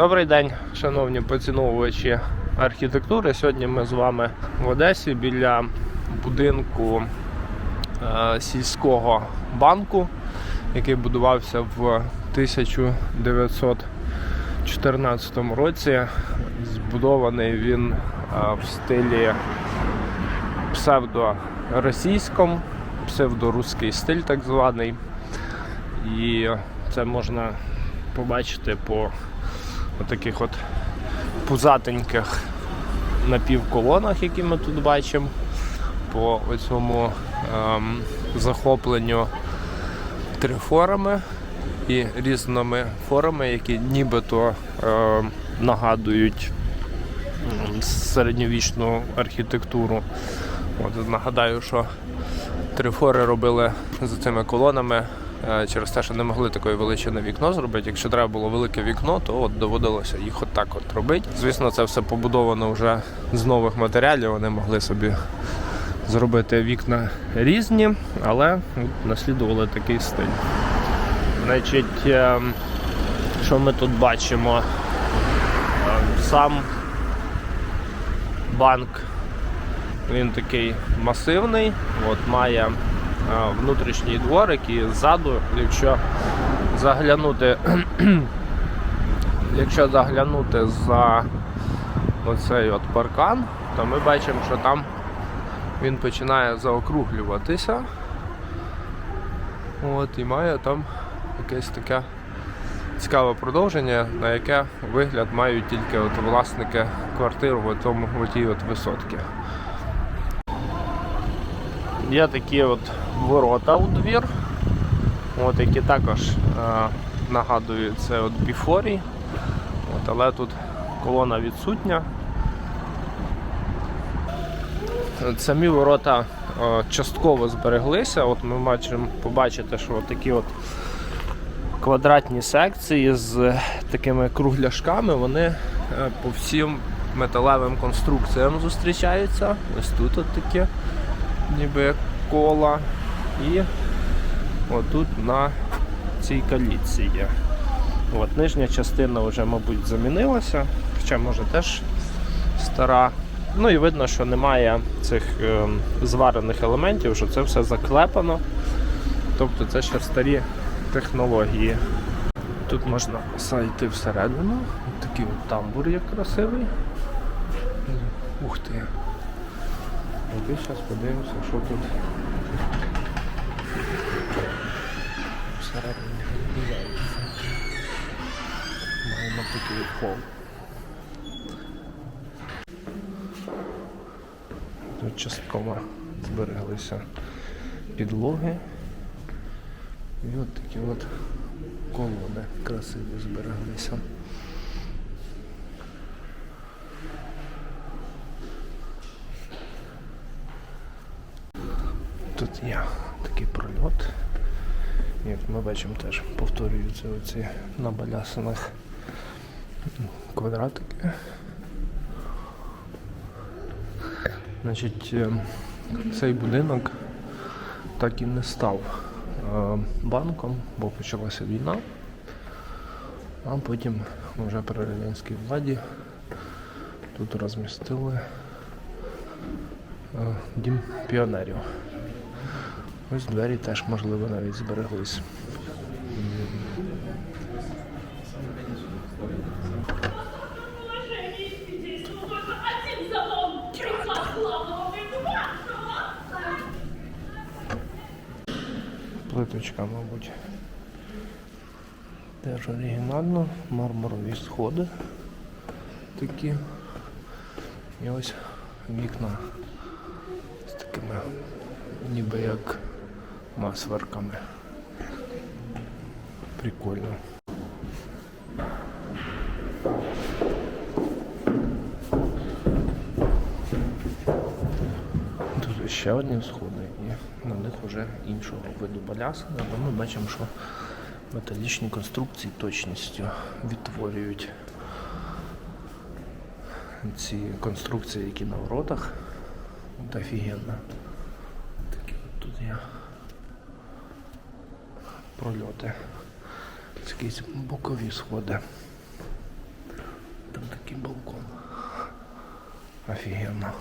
Добрий день, шановні поціновувачі архітектури. Сьогодні ми з вами в Одесі біля будинку е, сільського банку, який будувався в 1914 році. Збудований він е, в стилі псевдоросійському, псевдоруський стиль так званий. І це можна побачити по таких от пузатеньких напівколонах, які ми тут бачимо, по цьому ем, захопленню трифорами і різними формами, які нібито ем, нагадують середньовічну архітектуру. От, нагадаю, що трифори робили за цими колонами е, через те, що не могли такої величини вікно зробити. Якщо треба було велике вікно, то от доводилося їх отак от робити. Звісно, це все побудовано вже з нових матеріалів. Вони могли собі зробити вікна різні, але наслідували такий стиль. Значить, е, що ми тут бачимо? Е, Сам банк він такий масивний, от, має е, внутрішній дворик і ззаду, якщо заглянути, якщо заглянути за оцей от паркан, то ми бачимо, що там він починає заокруглюватися. От, і має там якесь таке цікаве продовження, на яке вигляд мають тільки от власники квартир в, тому, в тій от висотці. Є такі от ворота у двір, от, які також е, нагадують це от біфорій, от, але тут колона відсутня. Самі ворота е, частково збереглися. От ми бачимо, побачите, що от такі от квадратні секції з такими кругляшками, вони е, по всім металевим конструкціям зустрічаються. Ось тут от такі ніби кола. І отут на цій калітці є. От, нижня частина вже, мабуть, замінилася, хоча може теж стара. Ну і видно, що немає цих е, зварених елементів, що це все заклепано. Тобто це ще старі технології. Тут можна зайти всередину. Ось Такий от тамбур є красивий. Ух ти. Зараз подивимося, що тут всередині відбувається. Маємо такий хол. Тут частково збереглися підлоги. І от такі от колони красиві збереглися. Тут є такий прольот. Як ми бачимо, теж повторюються оці на балясинах квадратики. Значить, е, цей будинок так і не став е, банком, бо почалася війна. А потім вже при радянській владі тут розмістили е, дім піонерів. Ось двері теж, можливо, навіть збереглись. Плиточка, мабуть. Теж оригінально, мармурові сходи такі. І ось вікна з такими ніби як масверками. Прикольно. Тут ще одні сходи і на них вже іншого виду балясини, але ми бачимо, що металічні конструкції точністю відтворюють ці конструкції, які на воротах. От офігенно. Такі от тут є прольоти. Якісь бокові сходи. Там такий балкон. Офігенно.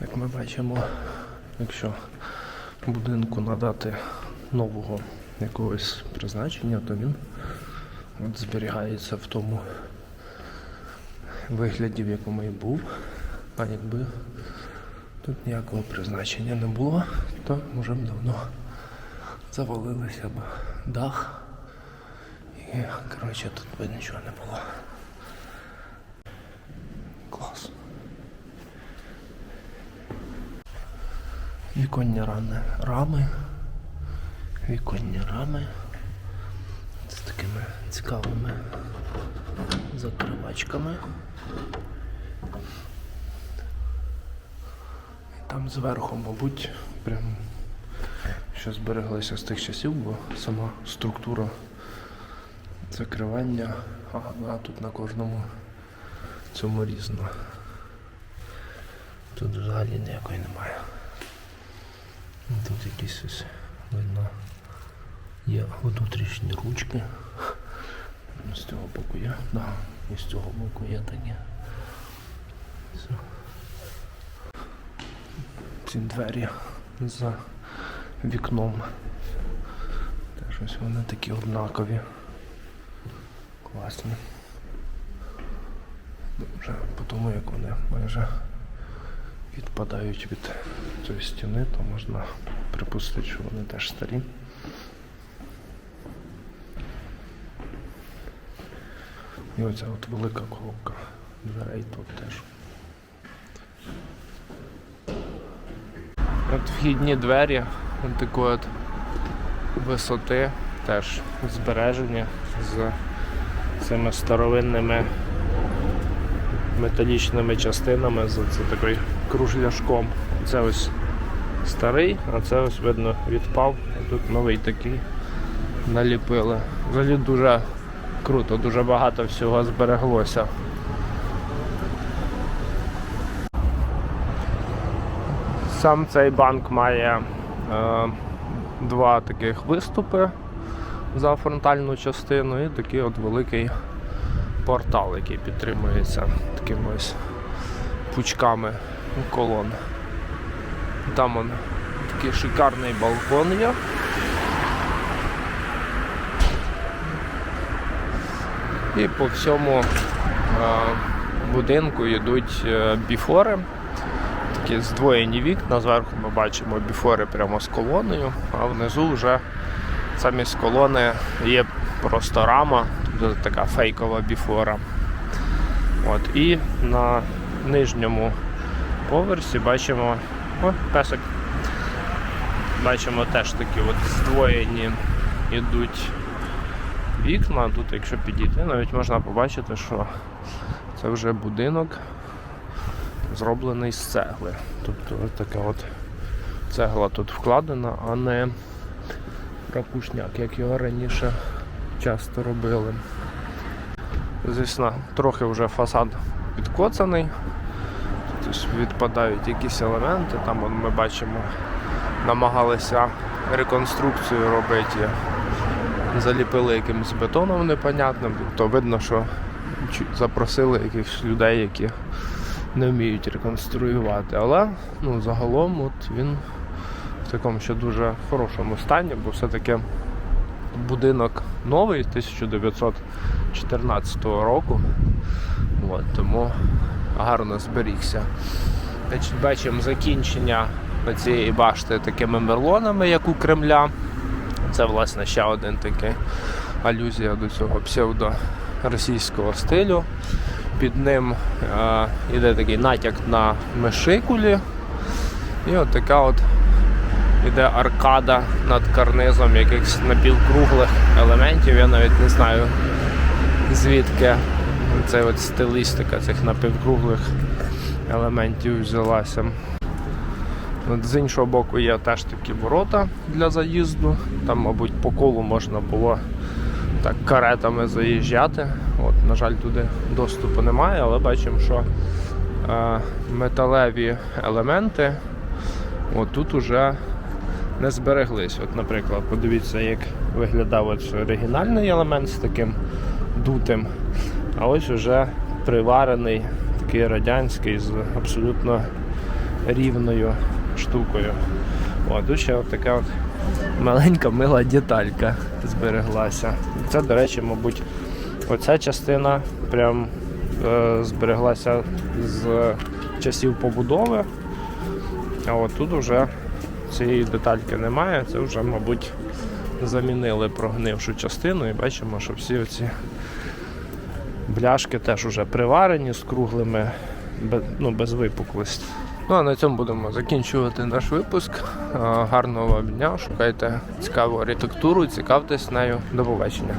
Як ми бачимо, якщо будинку надати нового якогось призначення, то він от зберігається в тому вигляді, в якому і був. А якби тут ніякого призначення не було, то вже б давно завалилися б дах. І, коротше, тут би нічого не було. Клас. Віконні рани, рами. Віконні рами. З такими цікавими закривачками. І там зверху, мабуть, прям що збереглося з тих часів, бо сама структура закривання, а, а тут на кожному цьому різно. Тут взагалі ніякої немає. Тут якісь ось видно є внутрішні ручки. З цього боку є? Да, і з цього боку є. Все. Ці двері за вікном. Теж ось вони такі однакові. Класні. Вже по тому, як вони майже відпадають від цієї стіни, то можна припустити, що вони теж старі. І оця от велика коробка дверей тут теж. От вхідні двері такої от висоти теж збережені з цими старовинними металічними частинами з такою кружляшком. Це ось старий, а це ось видно відпав, тут новий такий наліпили. Взагалі дуже круто, дуже багато всього збереглося. Сам цей банк має два таких виступи за фронтальну частину і такий от великий портал, який підтримується такими ось пучками колон. Там он такий шикарний балкон є. І по всьому е, будинку йдуть е, біфори. Такі здвоєні вікна. Зверху ми бачимо біфори прямо з колоною, а внизу вже замість колони є просто рама, тобто така фейкова біфора. От, і на нижньому поверсі бачимо. О, песик. Бачимо теж такі от здвоєні йдуть вікна. Тут, якщо підійти, навіть можна побачити, що це вже будинок зроблений з цегли. Тобто ось така от цегла тут вкладена, а не ракушняк, як його раніше часто робили. Звісно, трохи вже фасад підкоцаний. Тут відпадають якісь елементи. Там ми бачимо, намагалися реконструкцію робити. Заліпили якимось бетоном непонятним. Тобто видно, що запросили якихось людей, які не вміють реконструювати. Але ну, загалом от він в такому ще дуже хорошому стані, бо все-таки будинок новий 1914 року. От, тому гарно зберігся. Бачимо закінчення цієї башти такими мерлонами, як у Кремля. Це, власне, ще один такий алюзія до цього псевдоросійського стилю. Під ним е, такий натяк на мешикулі. І от така от іде аркада над карнизом якихось напівкруглих елементів. Я навіть не знаю звідки це от стилістика цих напівкруглих елементів взялася. От з іншого боку є теж такі ворота для заїзду. Там, мабуть, по колу можна було так каретами заїжджати. От, на жаль, туди доступу немає, але бачимо, що е, металеві елементи от тут уже не збереглись. От, наприклад, подивіться, як виглядав оригінальний елемент з таким дутим А ось уже приварений, такий радянський з абсолютно рівною штукою. О, тут ще от така от маленька мила деталька збереглася. Це, до речі, мабуть, оця частина прям е, збереглася з часів побудови. А от тут вже цієї детальки немає. Це вже, мабуть, замінили прогнившу частину і бачимо, що всі оці бляшки теж вже приварені з круглими, без, ну, без випуклості. Ну а на цьому будемо закінчувати наш випуск. Гарного вам дня, шукайте цікаву архітектуру, цікавтесь нею. До побачення.